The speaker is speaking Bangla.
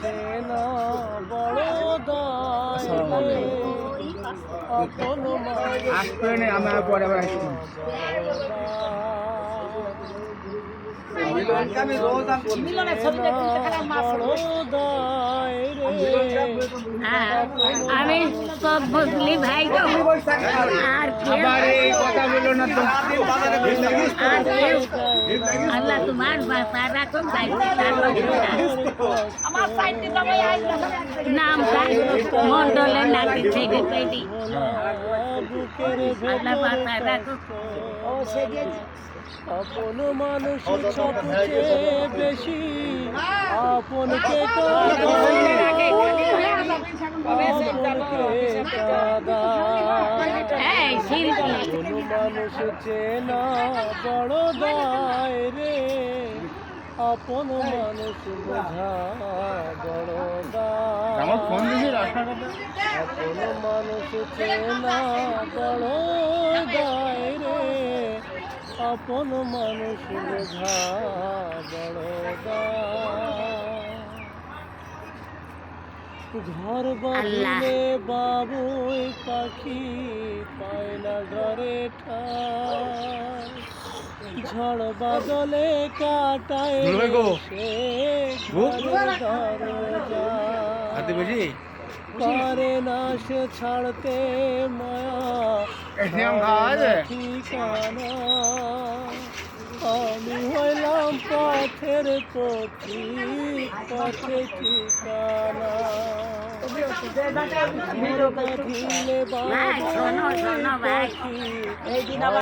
চেনা বড় দায় আসবে না আমার পরে আবার আসব মিলনের ছবিটা তুলতে খারাপ মাছ আমি সব বুঝলি ভাই তো। আর আল্লাহ তোমার বাসা রাখো নামটা মন্ডলের নাকি পেটি আপন মানুষ সবচেয়ে বেশি আপনকে কোনো মানুষ চেনা বড় দায় রে, আপন মানুষ বোঝা বড় আমার ফোন রাস্তাঘাটে আপন মানুষ চেনা বড় দায় রে আপন মানুষ বোঝা বড় ঘর বাঁধলে বাবুই পাখি পায় না ঘরে ঝড় বাদলে কাটায়। সে? ঘরের দরজা। হাতে বুঝি পারে না সে ছাড়তে মায়া? ঠিকানা। আমি হইলাম পথের পথি পথে ঠিকানা। ঘর